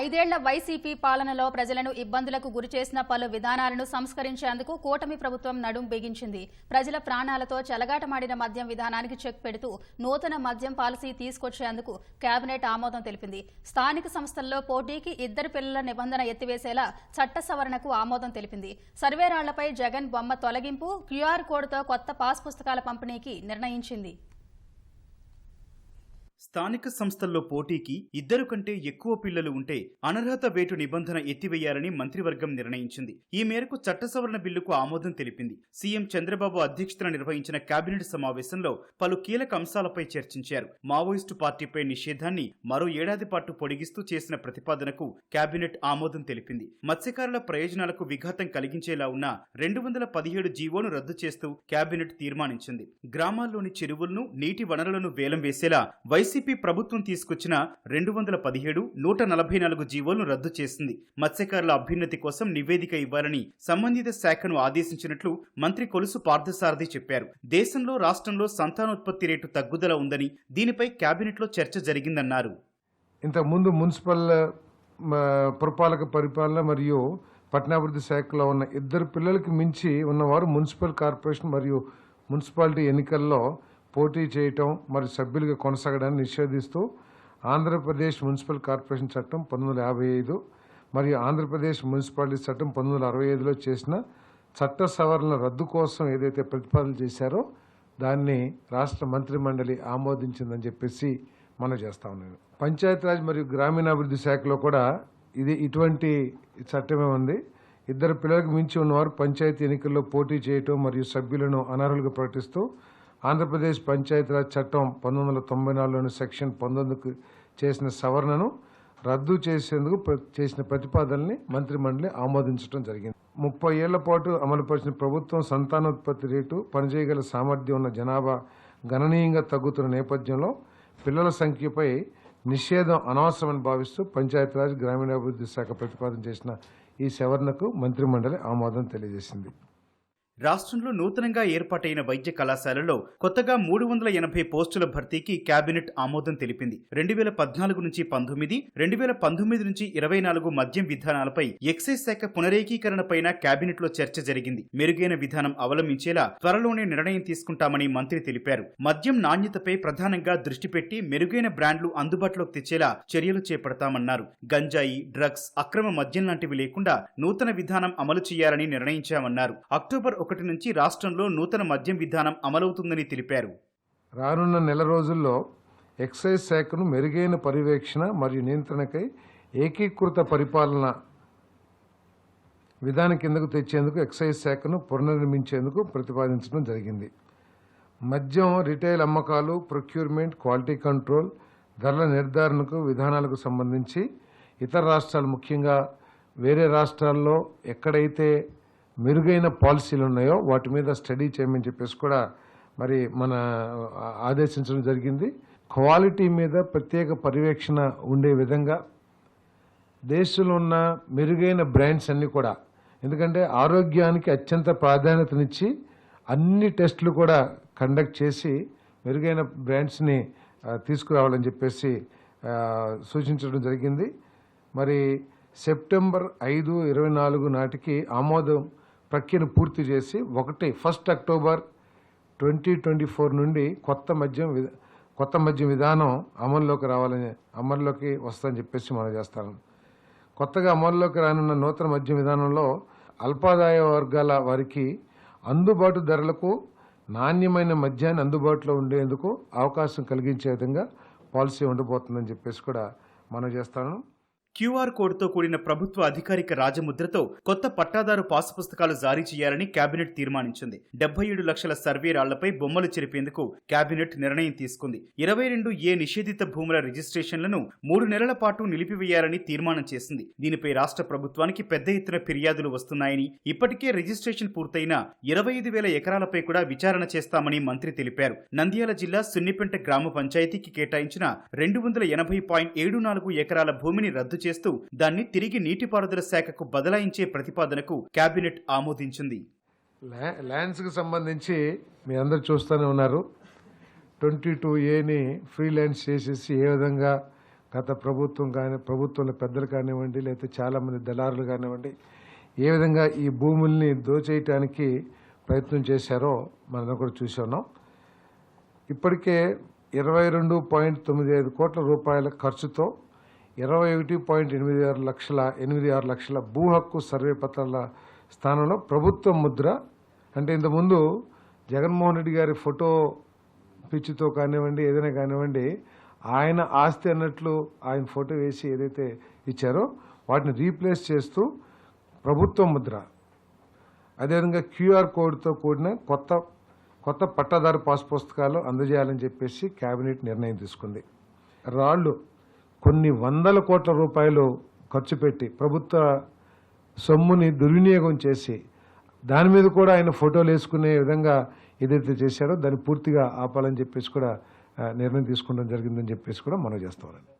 ఐదేళ్ళ వైసీపీ పాలనలో ప్రజలను ఇబ్బందులకు గురిచేసిన పలు విధానాలను సంస్కరించేందుకు కూటమి ప్రభుత్వం నడుం బిగించింది. ప్రజల ప్రాణాలతో చెలగాటమాడిన మద్యం విధానానికి చెక్ పెడుతూ నూతన మద్యం పాలసీ తీసుకొచ్చేందుకు కేబినెట్ ఆమోదం తెలిపింది. స్థానిక సంస్థల్లో పోటీకి ఇద్దరు పిల్లల నిబంధన ఎత్తివేసేలా చట్ట సవరణకు ఆమోదం తెలిపింది. సర్వేరాళ్ళపై జగన్ బొమ్మ తొలగింపు క్యూఆర్ కోడ్తో కొత్త పాస్ పుస్తకాల పంపిణీకి నిర్ణయించింది. స్థానిక సంస్థల్లో పోటీకి ఇద్దరు కంటే ఎక్కువ పిల్లలు ఉంటే అనర్హత వేటు నిబంధన ఎత్తివేయాలని మంత్రివర్గం నిర్ణయించింది. ఈ మేరకు చట్ట సవరణ బిల్లుకు ఆమోదం తెలిపింది. సీఎం చంద్రబాబు అధ్యక్షతన నిర్వహించిన కేబినెట్ సమావేశంలో పలు కీలక అంశాలపై చర్చించారు. మావోయిస్టు పార్టీపై నిషేధాన్ని మరో ఏడాది పాటు పొడిగిస్తూ చేసిన ప్రతిపాదనకు కేబినెట్ ఆమోదం తెలిపింది. మత్స్యకారుల ప్రయోజనాలకు విఘాతం కలిగించేలా ఉన్న రెండు వందల పదిహేడు జీవోను రద్దు చేస్తూ కేబినెట్ తీర్మానించింది. గ్రామాల్లోని చెరువులను నీటి వనరులను వేలం వేసేలా వైసీపీ ప్రభుత్వం తీసుకొచ్చిన రెండు వందల పదిహేడు నూట నలభై నాలుగు జీవోలను రద్దు చేసింది. మత్స్యకారుల అభ్యున్నతి కోసం నివేదిక ఇవ్వాలని సంబంధిత శాఖను ఆదేశించినట్లు మంత్రి కొలుసు పార్థసారథి చెప్పారు. దేశంలో రాష్ట్రంలో సంతానోత్పత్తి రేటు తగ్గుదల ఉందని దీనిపై కేబినెట్లో చర్చ జరిగిందన్నారు. ఇంతకుముందు మున్సిపల్ పురపాలక పరిపాలన మరియు పట్టణాభివృద్ధి శాఖలో ఉన్న ఇద్దరు పిల్లలకు మించి ఉన్నవారు మున్సిపల్ కార్పొరేషన్ మరియు మున్సిపాలిటీ ఎన్నికల్లో పోటీ చేయటం మరియు సభ్యులుగా కొనసాగడాన్ని నిషేధిస్తూ ఆంధ్రప్రదేశ్ మున్సిపల్ కార్పొరేషన్ చట్టం పంతొమ్మిది యాభై ఐదు మరియు ఆంధ్రప్రదేశ్ మున్సిపాలిటీ చట్టం పంతొమ్మిది వందల అరవై ఐదులో చేసిన చట్ట సవరణ రద్దు కోసం ఏదైతే ప్రతిపాదన చేశారో దాన్ని రాష్ట్ర మంత్రిమండలి ఆమోదించిందని చెప్పేసి మనం చేస్తా ఉన్నాను పంచాయతీరాజ్ మరియు గ్రామీణాభివృద్ధి శాఖలో కూడా ఇది ఇటువంటి చట్టమే ఉంది. ఇద్దరు పిల్లలకు మించి ఉన్నవారు పంచాయతీ ఎన్నికల్లో పోటీ చేయటం మరియు సభ్యులను అనర్హులుగా ప్రకటిస్తూ ఆంధ్రప్రదేశ్ పంచాయతీరాజ్ చట్టం పంతొమ్మిది వందల తొంభై నాలుగులోని సెక్షన్ పంతొమ్మిదికి చేసిన సవరణను రద్దు చేసేందుకు చేసిన ప్రతిపాదనని మంత్రిమండలి ఆమోదించడం జరిగింది. ముప్పై ఏళ్ళ పాటు అమలుపరిచిన ప్రభుత్వం సంతానోత్పత్తి రేటు పనిచేయగల సామర్థ్యం ఉన్న జనాభా గణనీయంగా తగ్గుతున్న నేపథ్యంలో పిల్లల సంఖ్యపై నిషేధం అనవసరమని భావిస్తూ పంచాయతీరాజ్ గ్రామీణాభివృద్ధి శాఖ ప్రతిపాదన చేసిన ఈ సవరణకు మంత్రిమండలి ఆమోదం తెలియజేసింది. రాష్ట్రంలో నూతనంగా ఏర్పాటైన వైద్య కళాశాలలో కొత్తగా మూడు వందల ఎనభై పోస్టుల భర్తీకి కేబినెట్ ఆమోదం తెలిపింది. రెండు వేల పద్నాలుగు నుంచి పంతొమ్మిది రెండు వేల పంతొమ్మిది నుంచి ఇరవై నాలుగు మద్యం విధానాలపై ఎక్సైజ్ శాఖ పునరేకీకరణపైన కేబినెట్లో చర్చ జరిగింది. మెరుగైన విధానం అవలంబించేలా త్వరలోనే నిర్ణయం తీసుకుంటామని మంత్రి తెలిపారు. మద్యం నాణ్యతపై ప్రధానంగా దృష్టి పెట్టి మెరుగైన బ్రాండ్లు అందుబాటులోకి తెచ్చేలా చర్యలు చేపడతామన్నారు. గంజాయి డ్రగ్స్ అక్రమ మద్యం లాంటివి లేకుండా నూతన విధానం అమలు చేయాలని నిర్ణయించామన్నారు. అక్టోబర్ ఒకటి నుంచి రాష్ట్రంలో నూతన మద్యం విధానం అమలవుతుందని తెలిపారు. రానున్న నెల రోజుల్లో ఎక్సైజ్ శాఖను మెరుగైన పర్యవేక్షణ మరియు నియంత్రణకై ఏకీకృత పరిపాలన విధానం కిందకు తెచ్చేందుకు ఎక్సైజ్ శాఖను పునర్నిర్మించేందుకు ప్రతిపాదించడం జరిగింది. మద్యం రిటైల్ అమ్మకాలు ప్రొక్యూర్మెంట్ క్వాలిటీ కంట్రోల్ ధరల నిర్ధారణకు విధానాలకు సంబంధించి ఇతర రాష్ట్రాలు ముఖ్యంగా వేరే రాష్ట్రాల్లో ఎక్కడైతే మెరుగైన పాలసీలు ఉన్నాయో వాటి మీద స్టడీ చేయమని చెప్పేసి కూడా మరి మన ఆదేశించడం జరిగింది. క్వాలిటీ మీద ప్రత్యేక పర్యవేక్షణ ఉండే విధంగా దేశంలో ఉన్న మెరుగైన బ్రాండ్స్ అన్నీ కూడా ఎందుకంటే ఆరోగ్యానికి అత్యంత ప్రాధాన్యతనిచ్చి అన్ని టెస్టులు కూడా కండక్ట్ చేసి మెరుగైన బ్రాండ్స్ని తీసుకురావాలని చెప్పేసి సూచించడం జరిగింది. మరి సెప్టెంబర్ ఐదు ఇరవై నాలుగు నాటికి ఆమోదం ప్రక్రియను పూర్తి చేసి ఒకటి first October twenty twenty four నుండి కొత్త మద్యం కొత్త మద్యం విధానం అమల్లోకి రావాలని అమల్లోకి వస్తుందని చెప్పేసి మనం చేస్తాను కొత్తగా అమల్లోకి రానున్న నూతన మద్యం విధానంలో అల్పాదాయ వర్గాల వారికి అందుబాటు ధరలకు నాణ్యమైన మద్యాన్ని అందుబాటులో ఉండేందుకు అవకాశం కలిగించే విధంగా పాలసీ ఉండబోతుందని చెప్పేసి కూడా మనం చేస్తాను. క్యూఆర్ కోడ్తో కూడిన ప్రభుత్వ అధికారిక రాజముద్రతో కొత్త పట్టాదారు పాసు పుస్తకాలు జారీ చేయాలని కేబినెట్ తీర్మానించింది. డెబ్బై ఏడు లక్షల సర్వే రాళ్ళపై బొమ్మలు చెరిపేందుకు కేబినెట్ నిర్ణయం తీసుకుంది. ఇరవై రెండు ఏ నిషేధిత భూముల రిజిస్ట్రేషన్లను మూడు నెలల పాటు నిలిపివేయాలని తీర్మానం చేసింది. దీనిపై రాష్ట్ర ప్రభుత్వానికి పెద్ద ఎత్తున ఫిర్యాదులు వస్తున్నాయని ఇప్పటికే రిజిస్ట్రేషన్ పూర్తయిన ఇరవై ఐదు వేల ఎకరాలపై కూడా విచారణ చేస్తామని మంత్రి తెలిపారు. నంద్యాల జిల్లా సున్నిపెంట గ్రామ పంచాయతీకి కేటాయించిన రెండు వందల ఎనభై పాయింట్ ఏడు నాలుగు ఎకరాల భూమిని రద్దు చేస్తూ దాన్ని తిరిగి నీటిపారుదల శాఖకు బదలాయించే ప్రతిపాదనకు కేబినెట్ ఆమోదించింది. ల్యా ల్యాండ్స్కి సంబంధించి మీ అందరు చూస్తూనే ఉన్నారు. ట్వంటీ టూ ఏని ఫ్రీ ల్యాండ్స్ చేసేసి ఏ విధంగా గత ప్రభుత్వం కానీ ప్రభుత్వంలో పెద్దలు కానివ్వండి లేకపోతే చాలామంది దళారులు కానివ్వండి ఏ విధంగా ఈ భూముల్ని దోచేయటానికి ప్రయత్నం చేశారో మనం కూడా చూసున్నాం ఇప్పటికే ఇరవై రెండు పాయింట్ తొమ్మిది ఐదు కోట్ల రూపాయల ఖర్చుతో ఇరవై ఒకటి పాయింట్ ఎనిమిది ఆరు లక్షల ఎనిమిది ఆరు లక్షల భూ హక్కు సర్వే పత్రాల స్థానంలో ప్రభుత్వ ముద్ర. అంటే ఇంతకుముందు జగన్మోహన్ రెడ్డి గారి ఫోటో పిచ్చితో కానివ్వండి ఏదైనా కానివ్వండి ఆయన ఆస్తి అన్నట్లు ఆయన ఫోటో వేసి ఏదైతే ఇచ్చారో వాటిని రీప్లేస్ చేస్తూ ప్రభుత్వ ముద్ర. అదేవిధంగా క్యూఆర్ కోడ్తో కూడిన కొత్త కొత్త పట్టాదారు పాస్ పుస్తకాలు అందజేయాలని చెప్పేసి కేబినెట్ నిర్ణయం తీసుకుంది. రాళ్ళు కొన్ని వందల కోట్ల రూపాయలు ఖర్చు పెట్టి ప్రభుత్వ సొమ్ముని దుర్వినియోగం చేసి దాని మీద కూడా ఆయన ఫోటోలు వేసుకునే విధంగా ఏదైతే చేశారో దాన్ని పూర్తిగా ఆపాలని చెప్పేసి కూడా నిర్ణయం తీసుకోవడం జరిగిందని చెప్పేసి కూడా మనం చేస్తామండి